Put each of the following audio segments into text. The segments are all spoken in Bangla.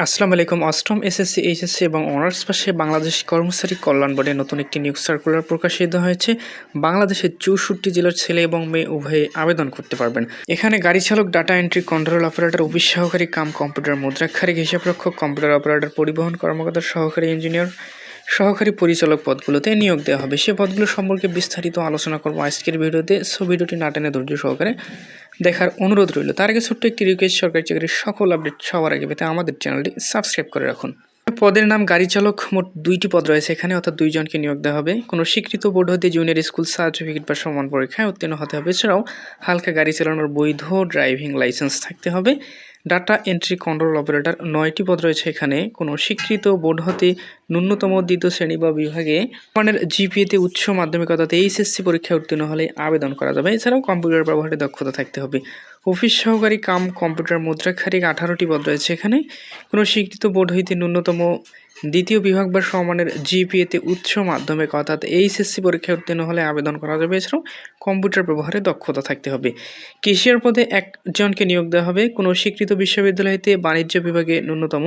আসসালামু আলাইকুম, অষ্টম এসএসসি, এইচএসসি এবং অনার্স পাশে বাংলাদেশ কর্মচারী কল্যাণ বোর্ডে নতুন একটি নিউজ সার্কুলার প্রকাশিত হয়েছে। বাংলাদেশের চৌষট্টি জেলার ছেলে এবং মেয়ে উভয়ে আবেদন করতে পারবেন। এখানে গাড়ি চালক data entry control operator office সহকারী, কাম কম্পিউটার মুদ্রাক্ষারিক, হিসাবরক্ষক কম্পিউটার অপারেটর পরিবহন কর্মকর্তা, সহকারী ইঞ্জিনিয়ার সহকারী পরিচালক পদগুলোতে নিয়োগ দেওয়া হবে। সে পদগুলো সম্পর্কে বিস্তারিত আলোচনা করব আজকের ভিডিওতে। সো ভিডিওটি না টেনে ধৈর্য সহকারে দেখার অনুরোধ রইল। তার আগে ছোট্ট একটি রিকোয়েস্ট সরকারি চাকরির সকল আপডেট সবার আগে পেতে আমাদের চ্যানেলটি সাবস্ক্রাইব করে রাখুন। পদের নাম গাড়ি চালক, মোট দুইটি পদ রয়েছে এখানে, অর্থাৎ দুইজনকে নিয়োগ দেওয়া হবে। কোনো স্বীকৃত বোর্ড হতে জুনিয়র স্কুল সার্টিফিকেট বা সমান পরীক্ষায় উত্তীর্ণ হতে হবে। এছাড়াও হালকা গাড়ি চালানোর বৈধ ড্রাইভিং লাইসেন্স থাকতে হবে। ডাটা এন্ট্রি কন্ট্রোল অপারেটর নয়টি পদ রয়েছে এখানে। কোনো স্বীকৃত বোর্ড হতে ন্যূনতম দ্বিতীয় শ্রেণি বা বিভাগে মানের জিপিএতে উচ্চ মাধ্যমিক অর্থাৎ এইচএসসি পরীক্ষায় উত্তীর্ণ হলে আবেদন করা যাবে। এছাড়াও কম্পিউটার ব্যবহারে দক্ষতা থাকতে হবে। অফিস সহকারী কাম, কম্পিউটার মুদ্রাক্ষারিক আঠারোটি পদ রয়েছে এখানে। কোনো স্বীকৃত বোর্ড হইতে ন্যূনতম দ্বিতীয় বিভাগ বা সমানের জিপিএতে উচ্চ মাধ্যমিক, অর্থাৎ এইচএসসি পরীক্ষায় উত্তীর্ণ হলে আবেদন করা যাবে। এছাড়াও কম্পিউটার ব্যবহারে দক্ষতা থাকতে হবে। কেশিয়ার পদে একজনকে নিয়োগ দেওয়া হবে। কোনো স্বীকৃত বিশ্ববিদ্যালয়তে বাণিজ্য বিভাগে ন্যূনতম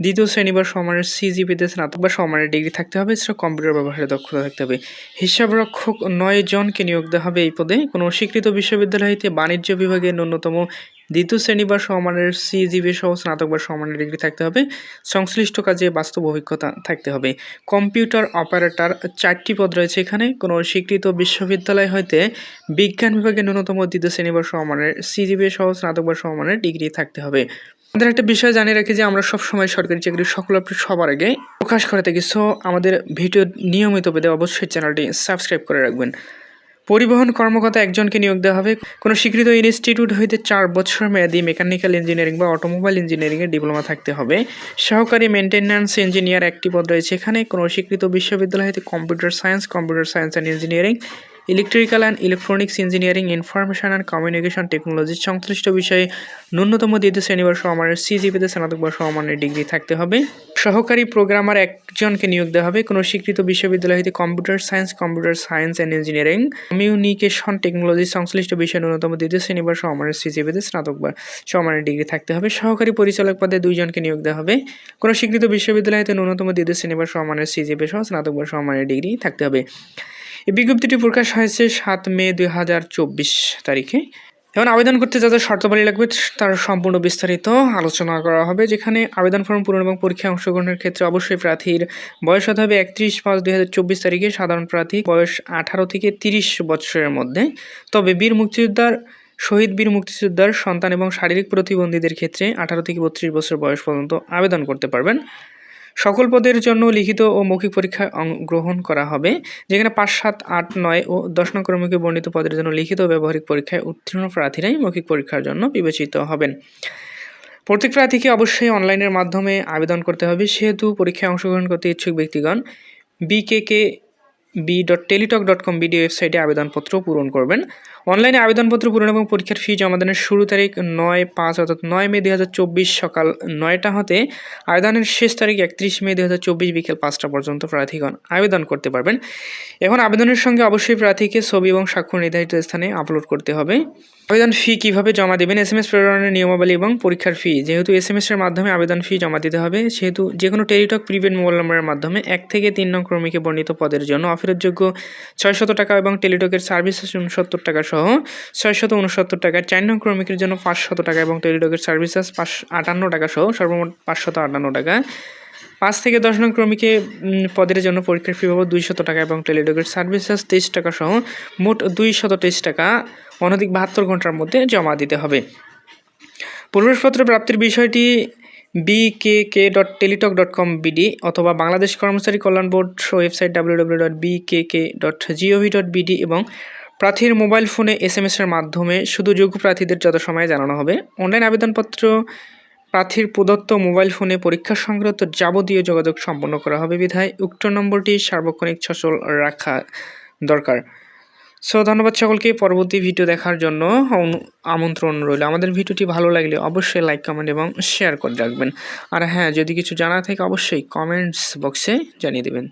দ্বিতীয় শ্রেণি বা সমানের সিজিপিতে স্নাতক বা সমানের ডিগ্রি থাকতে হবে এছাড়া কম্পিউটার ব্যবহারে দক্ষতা থাকতে হবে। হিসাবরক্ষক নয় জনকে নিয়োগ দেওয়া হবে এই পদে। কোনো স্বীকৃত বিশ্ববিদ্যালয় হইতে বাণিজ্য বিভাগে ন্যূনতম দ্বিতীয় শ্রেণি বা সমানের সিজিবি সহ স্নাতক বা সমানের ডিগ্রি থাকতে হবে। সংশ্লিষ্ট কাজে বাস্তব অভিজ্ঞতা থাকতে হবে। কম্পিউটার অপারেটর চারটি পদ রয়েছে এখানে। কোনো স্বীকৃত বিশ্ববিদ্যালয় হইতে বিজ্ঞান বিভাগে ন্যূনতম দ্বিতীয় শ্রেণি বা সমানের সিজিবি সহ স্নাতক বা সমানের ডিগ্রি থাকতে হবে। আমাদের একটা বিষয় জানিয়ে রাখি যে আমরা সব সময় সরকারি চাকরির সকল আপডেট সবার আগে প্রকাশ করে থাকি সো আমাদের ভিডিও নিয়মিত পেতে অবশ্যই চ্যানেলটি সাবস্ক্রাইব করে রাখবেন। পরিবহন কর্মকর্তা একজনকে নিয়োগ দেওয়া হবে। কোনো স্বীকৃত ইনস্টিটিউট হইতে চার বছর মেয়াদী মেকানিক্যাল ইঞ্জিনিয়ারিং বা অটোমোবাইল ইঞ্জিনিয়ারিংয়ের ডিপ্লোমা থাকতে হবে। সহকারী মেনটেন্যান্স ইঞ্জিনিয়ার একটি পদ রয়েছে। এখানে কোনো স্বীকৃত বিশ্ববিদ্যালয় হইতে computer science computer science and engineering electrical and electronics engineering, information and communication technology সংশ্লিষ্ট বিষয়ে ন্যূনতম দ্বিতীয় শ্রেণি বা সমানের সিজিপিতে স্নাতক বা সমানের ডিগ্রি থাকতে হবে। সহকারী প্রোগ্রামার একজনকে নিয়োগ দেওয়া হবে। কোনো স্বীকৃত বিশ্ববিদ্যালয় হইতে computer science computer science and engineering, communication technology সংশ্লিষ্ট বিষয়ে ন্যূনতম দ্বিতীয় শ্রেণি বা সমানের সিজিপিতে স্নাতক বা সমানের ডিগ্রি থাকতে হবে। সহকারী পরিচালক পদে দুইজনকে নিয়োগ দেওয়া হবে। কোনো স্বীকৃত বিশ্ববিদ্যালয় হইতে ন্যূনতম দ্বিতীয় শ্রেণি বা সমানের সিজিপি সহ স্নাতক বা সমানের ডিগ্রি থাকতে হবে। এই বিজ্ঞপ্তিটি প্রকাশ হয়েছে সাত মে দুই হাজার চব্বিশ তারিখে। এবং আবেদন করতে যা যা শর্তাবলী লাগবে তার সম্পূর্ণ বিস্তারিত আলোচনা করা হবে, যেখানে আবেদন ফর্ম পূরণ এবং পরীক্ষায় অংশগ্রহণের ক্ষেত্রে অবশ্যই প্রার্থীর বয়স হতে হবে একত্রিশ পাঁচ দুই তারিখে, সাধারণ প্রার্থী বয়স আঠারো থেকে তিরিশ বছরের মধ্যে। তবে বীর মুক্তিযোদ্ধার, শহীদ বীর মুক্তিযোদ্ধার সন্তান এবং শারীরিক প্রতিবন্ধীদের ক্ষেত্রে আঠারো থেকে বত্রিশ বছর বয়স পর্যন্ত আবেদন করতে পারবেন। সকল পদের জন্য লিখিত ও মৌখিক পরীক্ষা গ্রহণ করা হবে, যেখানে পাঁচ, সাত, আট, নয় ও দশ নং ক্রমিকে বর্ণিত পদের জন্য লিখিত ব্যবহারিক পরীক্ষায় উত্তীর্ণ প্রার্থীরাই মৌখিক পরীক্ষার জন্য বিবেচিত হবেন। প্রত্যেক প্রার্থীকে অবশ্যই অনলাইনের মাধ্যমে আবেদন করতে হবে, সেহেতু পরীক্ষায় অংশগ্রহণ করতে ইচ্ছুক ব্যক্তিগণ B K K B dot teletalk dot com B D ওয়েবসাইটে আবেদনপত্র পূরণ করবেন। অনলাইনে আবেদনপত্র পূরণ এবং পরীক্ষার ফি জমাদানের শুরু তারিখ নয় পাঁচ অর্থাৎ নয় মে দু হাজার চব্বিশ সকাল নয়টা হতে আবেদনের শেষ তারিখ একত্রিশ মে দু হাজার চব্বিশ বিকেল পাঁচটা পর্যন্ত প্রার্থীগণ আবেদন করতে পারবেন। এখন আবেদনের সঙ্গে অবশ্যই প্রার্থীকে ছবি এবং স্বাক্ষর নির্ধারিত স্থানে আপলোড করতে হবে। আবেদন ফি কীভাবে জমা দেবেন? এস এম এস প্রেরণের নিয়মাবলী এবং পরীক্ষার ফি যেহেতু এস এম এর মাধ্যমে আবেদন ফি জমা দিতে হবে, সেহেতু যে কোনো টেলিটক প্রিপেড মোবাইল নম্বরের মাধ্যমে এক থেকে তিন নং ক্রমিকে বর্ণিত পদের জন্য অফেরতযোগ্য ছয়শত টাকা এবং টেলিটকের সার্ভিস উনসত্তর টাকা সহ। ছয়শত উনসত্তর টাকা চার নং ক্রমিকের জন্য পাঁচশত টাকা এবং টেলিটকের সার্ভিসেস পাঁচ আটান্ন টাকা সহ, সর্বমোট পাঁচশত আটান্ন টাকা। পাঁচ থেকে দশ নং ক্রমিকে পদের জন্য পরীক্ষার ফি বাবদ দুইশত টাকা এবং টেলিডকের সার্ভিসেস তেইশ টাকা সহ, মোট দুইশত তেইশ টাকা। অনধিক বাহাত্তর ঘণ্টার মধ্যে জমা দিতে হবে। প্রবেশপত্র প্রাপ্তির বিষয়টি B K K dot teletalk dot com B D অথবা বাংলাদেশ কর্মচারী কল্যাণ board website W dot dot G O V dot B D এবং প্রার্থীর মোবাইল ফোনে এস এম এসের মাধ্যমে শুধু যোগ্য প্রার্থীদের যত সময় জানানো হবে। অনলাইন আবেদনপত্র প্রার্থীর প্রদত্ত মোবাইল ফোনে পরীক্ষা সংক্রান্ত যাবতীয় যোগাযোগ সম্পন্ন করা হবে। বিধায় উক্ত নম্বরটি সার্বক্ষণিক সচল রাখা দরকার। সো ধন্যবাদ সকলকে পরবর্তী ভিডিও দেখার জন্য। আমন্ত্রণ রইল। আমাদের ভিডিওটি ভালো লাগলে অবশ্যই লাইক কমেন্ট এবং শেয়ার করে রাখবেন। আর হ্যাঁ যদি কিছু জানা থাকে অবশ্যই কমেন্টস বক্সে জানিয়ে দেবেন।